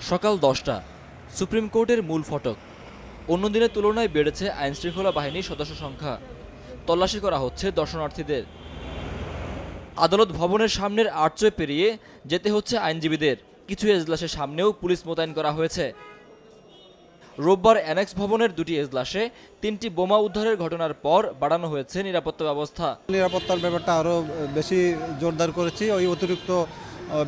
সকাল দশটা, সুপ্রিম কোর্টের মূল ফটক। অন্য দিনের তুলনায় বেড়েছে আইনশৃঙ্খলা বাহিনীর সদস্য সংখ্যা। তল্লাশি করা হচ্ছে দর্শনার্থীদের। আদালত ভবনের সামনের আর্চওয়ে পেরিয়ে যেতে হচ্ছে আইনজীবীদের। কিছু এজলাসের সামনেও পুলিশ মোতায়েন করা হয়েছে। রোববার অ্যানেক্স ভবনের দুটি এজলাসে তিনটি বোমা উদ্ধারের ঘটনার পর বাড়ানো হয়েছে নিরাপত্তা ব্যবস্থা। নিরাপত্তার ব্যাপারটা আরও বেশি জোরদার করেছি। ওই অতিরিক্ত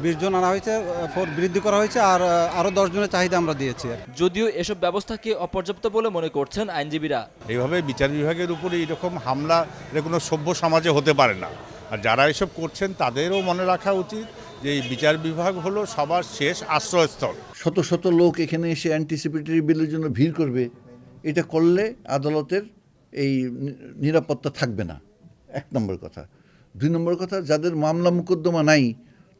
বিশ জন আনা হয়েছে ফোর বৃদ্ধি করা হয়েছে আর আরও দশ জনের চাহিদা আমরা দিয়েছি। যদিও এসব ব্যবস্থাকে অপর্যাপ্ত বলে মনে করছেন আইনজীবীরা। এইভাবে বিচার বিভাগের উপরে এইরকম হামলা এটা কোনো সভ্য সমাজে হতে পারে না। আর যারা এসব করছেন তাদেরও মনে রাখা উচিত যে এই বিচার বিভাগ হলো সবার শেষ আশ্রয়স্থল। শত শত লোক এখানে এসে অ্যান্টিসিপেটরি বিলের জন্য ভিড় করবে। এটা করলে আদালতের এই নিরাপত্তা থাকবে না। এক নম্বর কথা। দুই নম্বর কথা যাদের মামলা মোকদ্দমা নাই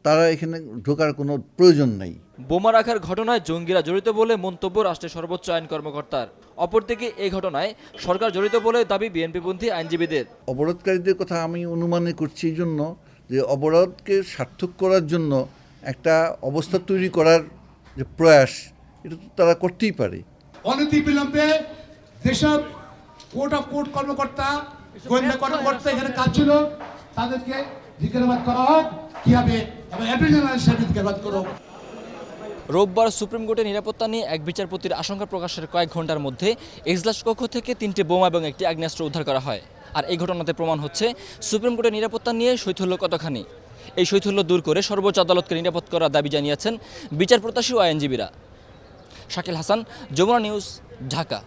তারা এখানে ঢোকার কোনো প্রয়োজন নেই। বোমা রাখার ঘটনায় জঙ্গিরা জড়িত বলে মন্তব্য রাষ্ট্রের সর্বোচ্চ আইন কর্মকর্তার। অপরদিকে এই ঘটনায় সরকার জড়িত বলে দাবি বিএনপিপন্থী আইনজীবীদের। অবরোধকারীদের কথা আমি অনুমানে করছি এই জন্য যে অবরোধকে সার্থক করার জন্য একটা অবস্থা তৈরি করার যে প্রয়াস এটা তো তারা করতেই পারে। অনতিবিলম্বে যেসব কোর্ট অফ কোর্ট কর্মকর্তা গোয়েন্দা কর্মকর্তা এখানে কাজ ছিল তাদেরকে জিজ্ঞাসাবাদ করা হোক কীভাবে রোববার সুপ্রিম কোর্টের নিরাপত্তা নিয়ে এক বিচারপতির আশঙ্কা প্রকাশের কয়েক ঘণ্টার মধ্যে এজলাস কক্ষ থেকে তিনটি বোমা এবং একটি আগ্নেয়াস্ত্র উদ্ধার করা হয়। আর এই ঘটনাতে প্রমাণ হচ্ছে সুপ্রিম কোর্টের নিরাপত্তা নিয়ে শৈথল্য কতখানি। এই শৈথল্য দূর করে সর্বোচ্চ আদালতকে নিরাপদ করার দাবি জানিয়েছেন বিচার প্রত্যাশী ও আইনজীবীরা। শাকিল হাসান, যমুনা নিউজ, ঢাকা।